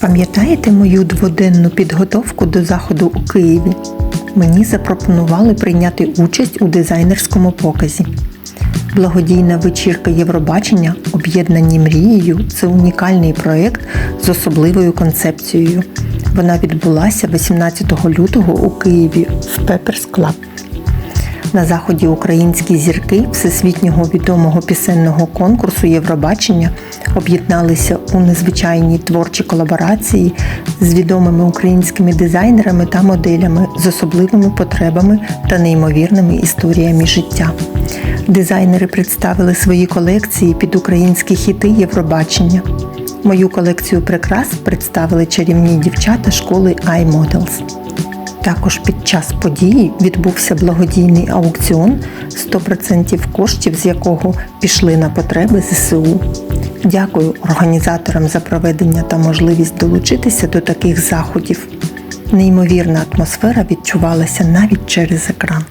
Пам'ятаєте мою дводенну підготовку до заходу у Києві? Мені запропонували прийняти участь у дизайнерському показі. Благодійна вечірка Євробачення Об'єднані мрією це унікальний проєкт з особливою концепцією. Вона відбулася 18 лютого у Києві в Peppers Club. На заході українські зірки всесвітнього відомого пісенного конкурсу Євробачення об'єдналися у незвичайній творчій колаборації з відомими українськими дизайнерами та моделями з особливими потребами та неймовірними історіями життя. Дизайнери представили свої колекції під українські хіти Євробачення. Мою колекцію прикрас представили чарівні дівчата школи iModels. Також під час події відбувся благодійний аукціон, 100% коштів з якого пішли на потреби ЗСУ. Дякую організаторам за проведення та можливість долучитися до таких заходів. Неймовірна атмосфера відчувалася навіть через екран.